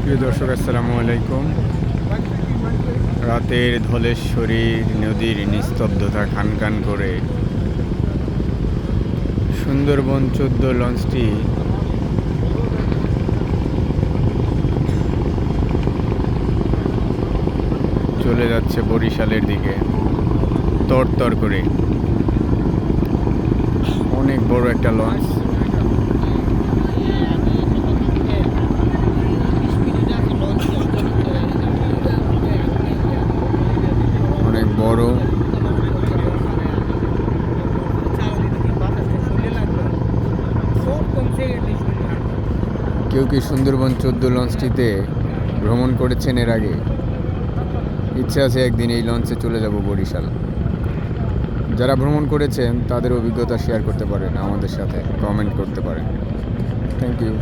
প্রিয় দর্শক, আসসালামু আলাইকুম। রাতের ধলেশ্বরী নদীর নিস্তব্ধতা খান খান করে সুন্দরবন চোদ্দ লঞ্চটি চলে যাচ্ছে বরিশালের দিকে, তরতর করে। অনেক বড় একটা লঞ্চ অনেক বড়। কেউ কি সুন্দরবন চোদ্দ লঞ্চটিতে ভ্রমণ করেছেন এর আগে? ইচ্ছা আছে একদিন এই লঞ্চে চলে যাব বরিশাল। যারা ভ্রমণ করেছেন, তাদের অভিজ্ঞতা শেয়ার করতে পারেন, আমাদের সাথে কমেন্ট করতে পারেন। Thank you